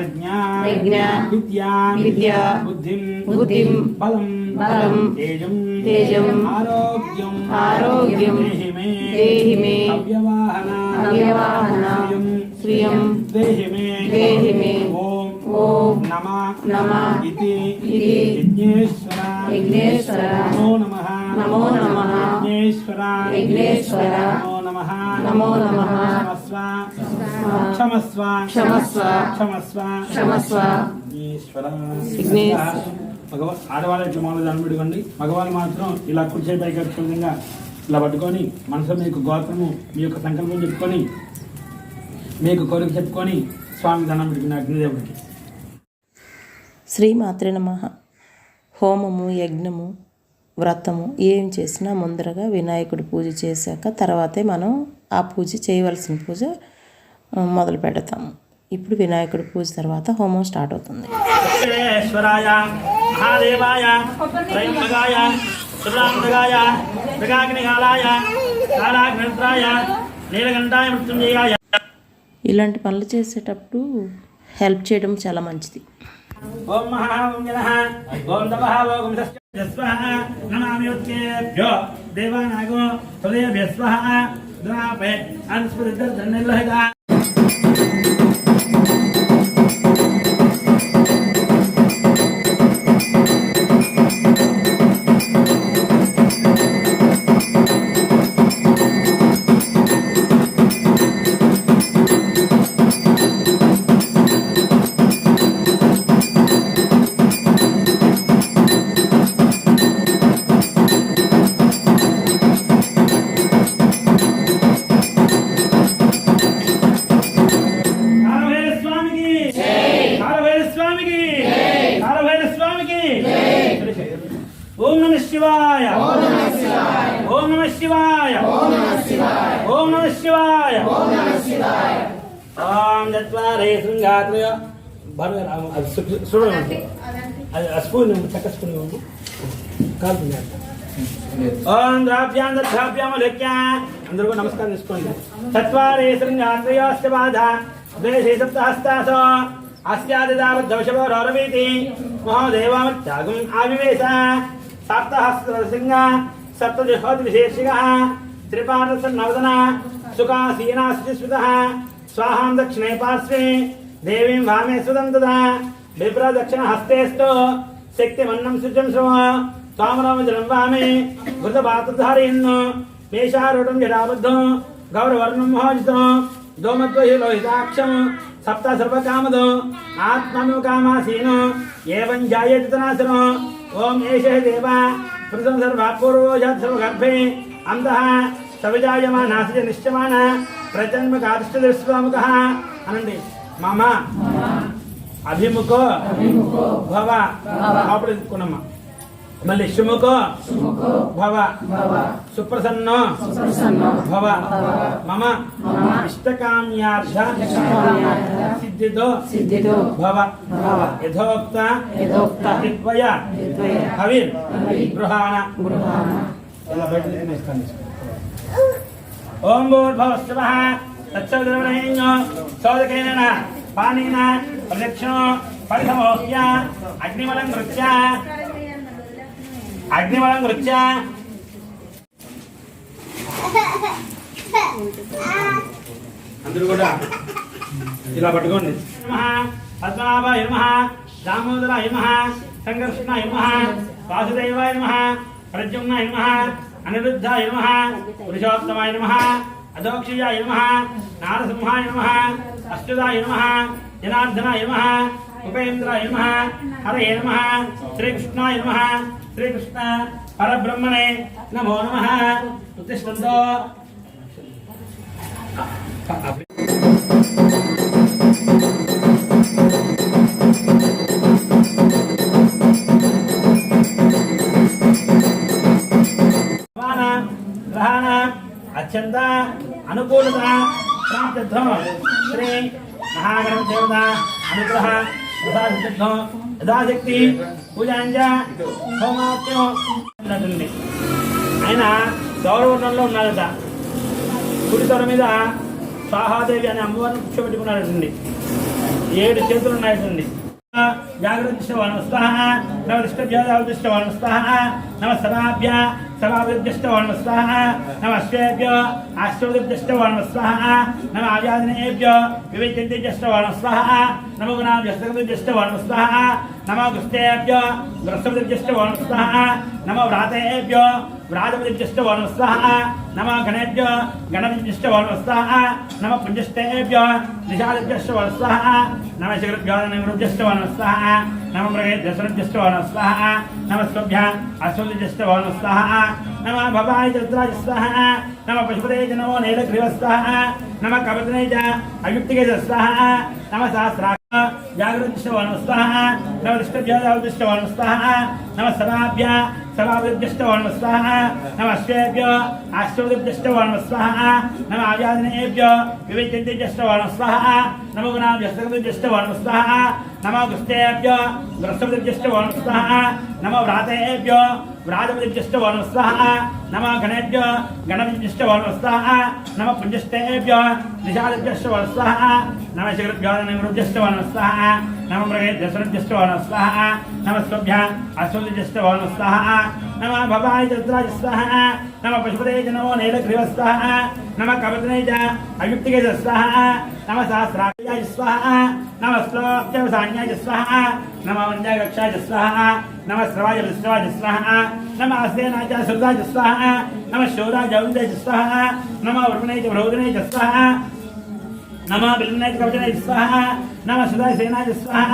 ప్రజ్ఞా విద్యా విద్యా బుద్ధిం బుద్ధిం బలం బలం తేజం తేజం ఆరోగ్యం ఆరోగ్యం దేహి మే దేహి మే అవ్యవాహన అవ్యవాహన శ్రియం దేహి మే దేహి మే ఓం ఓం నమ నమ ఇతి ఇతి యజ్ఞేశ్వర విఘ్నేశ్వర నమో నమః నమో నమః విఘ్నేశ్వర విఘ్నేశ్వర నమో నమః నమో నమః క్షమస్వ క్షమస్వ. క్షమస్వ. క్షమస్వ. క్షమస్వ. మగవా ఆడవాళ్ళు దండం పెట్టుకోండి మగవాళ్ళు మాత్రం ఇలా కుర్చీ పైకి విధంగా ఇలా పట్టుకొని మనసులో మీ యొక్క గోత్రము మీ యొక్క సంకల్పం చెప్పుకొని మీ యొక్క కోరిక చెప్పుకొని స్వామి దండం పెట్టుకుని అగ్నిదేవుడికి శ్రీమాత్రే నమ. హోమము యజ్ఞము వ్రతము ఏం చేసినా ముందరగా వినాయకుడి పూజ చేశాక తర్వాతే మనం ఆ పూజ చేయవలసిన పూజ మొదలు పెడతాము. ఇప్పుడు వినాయకుడి పూజ తర్వాత హోమం స్టార్ట్ అవుతుంది. విశ్వేశ్వరాయ మహాదేవాయ త్రయంబకాయ సురాంతకాయ మృగాగ్నికాలాయ కాలాగ్నిద్రాయ నీలకంఠాయ మృత్యుంజయాయ ఇలాంటి పనులు చేసేటప్పుడు హెల్ప్ చేయడం చాలా మంచిది. ఓం ఓం దేవానాగో హృదయభ్య నమ శివాయ ఓం చత్వారే శృంగాత్మయ బరువు అది సు- చూడండి అది ఆ స్పూన్ చక్క స్పూన్ ఇవ్వండి. కాలుతుంది ఓం ద్రాభ్యాం దర్భాభ్యాం లెక్య అందరూ కూడా నమస్కారం చేసుకోండి చత్వారే శృంగాత్రయోస్య బాధ ద్వేషే సప్తహస్తాసో అస్యాదిదావద్దవశవో రౌరవీతి మహోదేవామత్యాగం ఆవివేశ సప్తహస్రసింగ సప్తజుహోతి విశేషిక త్రిపాదసన్నవదన సుఖాసీనాస్తి స్మృత స్వాహాం దక్షిణే పార్శ్వే దేవీం వామే సుతం తదా విప్ర దక్షిణ హస్తేస్తు శక్తిమన్నం శుచం శృవ తామరామజలం వామే ఘృతపాత్రధారయన్ను మేషారూఢం జడాబద్ధం గౌరవర్ణం మోహితం దోమత్వహి లోహితాక్షం సప్త సర్వకామదో ఆత్మను కామాసీను ఏవం జాయేతి తనాశనం ఓం ఏష దేవ పృథం సర్వాపూర్వోజాత్ సర్వగర్భే అంతః సవిజాయమానాసిజ నిశ్చమాన ప్రజన్మ కాదిష్టదృశ్వాముఖ అనండి. మామ. అభిముఖో. భవ. అప్పుడు ఎత్తుకున్నామా మళ్ళీ శుముఖో భవ. సుప్రసన్నో. భవ. మమ. ఇష్టకామ్యార్థ. సిద్ధితో. సిద్ధితో. భవ. భవ. యథోక్త. యథోక్త. హవిర్. గృహాణ. గృహాణ. బయట ఇస్తాను? ఓం భూర్భవస్వ తత్సవిద్రవణేన్యో సోదకేన పానీన ప్రదక్షిణో పరిసమోహ్య అగ్నిమలం నృత్య అగ్నిమలం నృత్య అందరూ కూడా ఇలా పట్టుకోండి. పద్మనాభాయ నమ దామోదరాయ నమ సంకర్షణాయ నమ వాసుదేవాయ నమ ప్రద్యుమ్నాయ నమ అనిరుద్ధాయ నమ పురుషోత్తమాయ నమ అదోక్షయాయ నమ నారసింహాయ నమ అచ్యుతాయ నమ జనార్దనాయ నమ ఉపేంద్రాయ నమ హరయే నమ శ్రీకృష్ణాయ నమ శ్రీకృష్ణ పరబ్రహ్మణే నమో నమ ఉత్తిష్టంతో గ్రహణ అత్యంత అనుకూలత ప్రాప్తిత్వం. శ్రీ మహాగణప దేవత అనుగ్రహ యథాశక్తిత్వం యథాశక్తి పూజాంజ హోమాత్యం ఆయన గౌరవంలో ఉన్నాడట. గుడి తొర మీద స్వాహాదేవి అనే అమ్మవారిని కూర్చోబెట్టుకున్నాడటండి ఏడు చేతులు ఉన్నాయండి జాగ్రత్తవాణస్వాహ నమదిష్టవ్యాధిష్టవాణస్వాహ నమ సదాభ్య సభాభిర్దిష్టవాణస్వాహ నమ అశ్వేభ్యో ఆశ్వదిష్టవాణస్వాహ నమ ఆవ్యాధినేభ్యో వివేచంతిష్టవాణస్వాహ నమ గుణాభ్యస్తవాణస్వాహ నమ గుస్తేభ్యో గ్రస్తవిర్దిష్టవాణస్వాహ నమ వ్రాతేభ్యో వ్రాతవిర్దిష్టవాణస్వాహ నమ గణేభ్యో గణవిర్దిష్టవాణస్వాహ నమ పుంజష్టేభ్యో నిషాదిభ్యష్టవాణస్వాహ నమ శిఖరభ్యో నివృద్ధిష్టవాణస్వాహ నమ మృగేభ్యసనభ్యష్టవాణస్వాహ నమ స్వభ్య అశ్వదిష్టవాణస్వాహ నమ భవాయ చతురాజస్వాహ నమ పశుపతే చ నమో నమ కపతనే చ అయుక్తికే నమ సహస్రా జాగ్రత్తవాణస్వాహ నమ దిష్టభ్యోదిష్టవాణస్వాహ నమ సదాభ్య సభాభిర్దిష్టవాణస్వాహ నమ అశ్వేభ్యో ఆశ్వదిష్టవాణస్వాహ నమ ఆవ్యాధినేభ్యో వివేచంతిష్టవాణస్వాహ నమ గుణాభ్యస్తవాణస్వాహ నమ గుస్తేభ్యో గ్రస్తవిర్దిష్టవాణస్వాహ నమ వ్రాతేభ్యో వ్రాజవిర్దిష్టవాణస్వాహ నమ గణేభ్యో గణవిర్దిష్టవాణస్వాహ నమ పుంజష్టేభ్యో నిషాదిభ్యష్టవాణస్వాహ నమ శిఖరభ్యో నివృద్ధిష్టవాణస్వాహ నమ మృగేభ్యసనభ్యష్టవాణస్వాహ నమ స్వభ్య అశ్వదిష్టవాణస్వాహ నమ భవాయ చతురాజస్వాహ నమ పశుపతే చ నమో నీలగ్రీవస్వాహ నమ కపతనే చ అయుక్తికే నమ సహస్రాయ స్వాహ నమ శ్లోక్యవసాన్యాయ స్వాహ నమ వంద్యాగక్షాయ స్వాహ నమ శ్రవాయ విశ్రవాయ స్వాహ నమ అసేనాయ సురాజ స్వాహ నమ శౌరాజ ఔందయ స్వాహ నమ వరుణే చ భ్రౌదనే చ స్వాహ నమ బిల్నాయ కవచనాయ స్వాహ నమ సుధాయ సేనాయ స్వాహ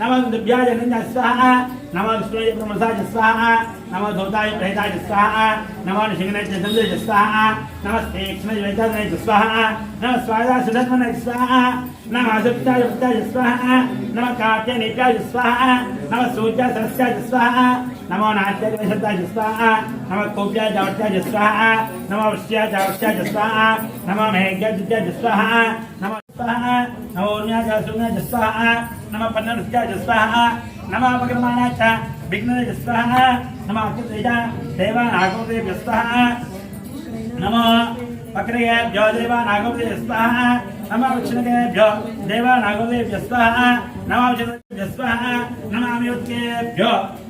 నమ దివ్యాయ నంజాయ స్వాహ నమ విష్ణుయ బ్రహ్మసాయ స్వాహ నమ ధూతాయ ప్రేతాయ స్వాహ నమ నిషింగనాయ చంద్రయ స్వాహ నమస్తే కృష్ణయ వైతాయ స్వాహ నమ స్వాదా సుధర్మనాయ స్వాహ నమ అసత్యాయ వృత్తాయ స్వాహ నమ కార్త్య నేత్యాయ స్వాహ నమ సూర్య సరస్యాయ స్వాహ నమో నాట్యాయ వైశత్యాయ స్వాహ నమ కోప్యాయ జావత్యాయ స్వాహ నమ వృష్ట్యాయ జావత్యాయ స్వాహ నమ మేఘ్యాయ స్వాహ నమ స్వాహ నమోన్యాయ శూన్యాయ స్వాహ నమ పన్నరుత్యాయ స్వాహ నమ అపకర్మాణాయ చ విఘ్నాయ స్వాహ నమ అకృతేజ దేవానాగోదేవ్య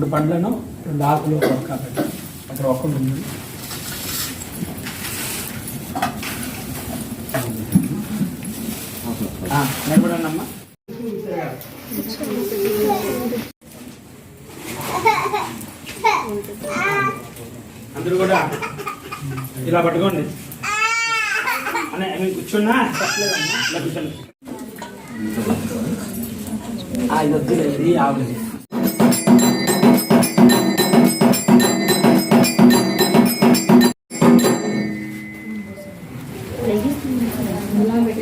రెండు పండ్లను రెండు ఆకులు ఒక కాబట్టి అక్కడ ఒక్కటి ఉంది. నిలబడండమ్మా అందరూ కూడా ఇలా పట్టుకోండి. అనే మేము కూర్చున్నా? చెప్పలేదమ్మా ఇలా కూర్చోండి. ఇది వద్దులే ఆవులేదు.